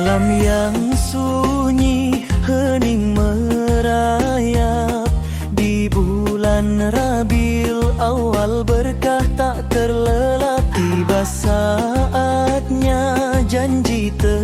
Malam yang sunyi hening merayap. Di bulan Rabil awal berkah tak terlelap. Tiba saatnya janji ter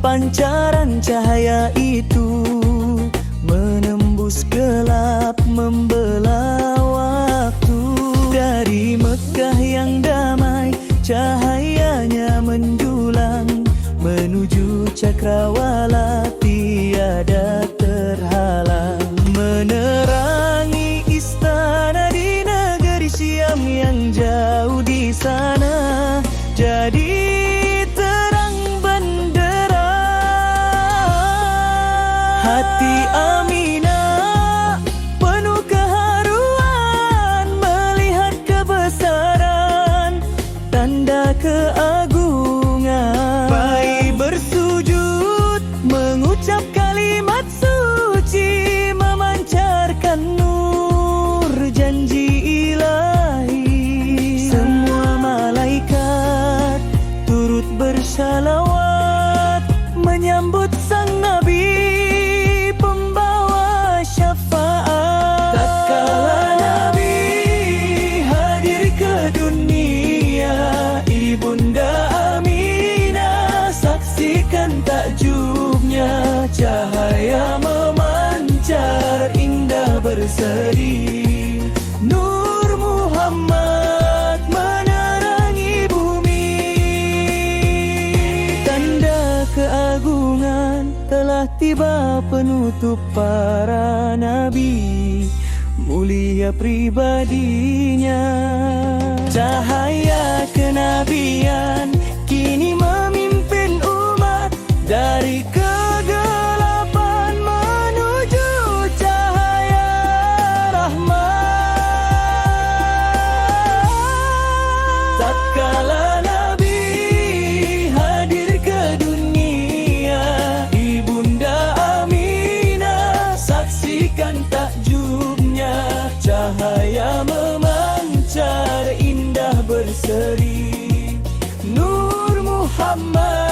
pancaran cahaya itu menembus gelap membelah waktu. Dari Mekah yang damai cahayanya menjulang menuju cakrawala. Ke berseri Nur Muhammad menerangi bumi. Tanda keagungan telah tiba penutup para nabi. Mulia pribadinya. Cahaya Seri Nur Muhammed.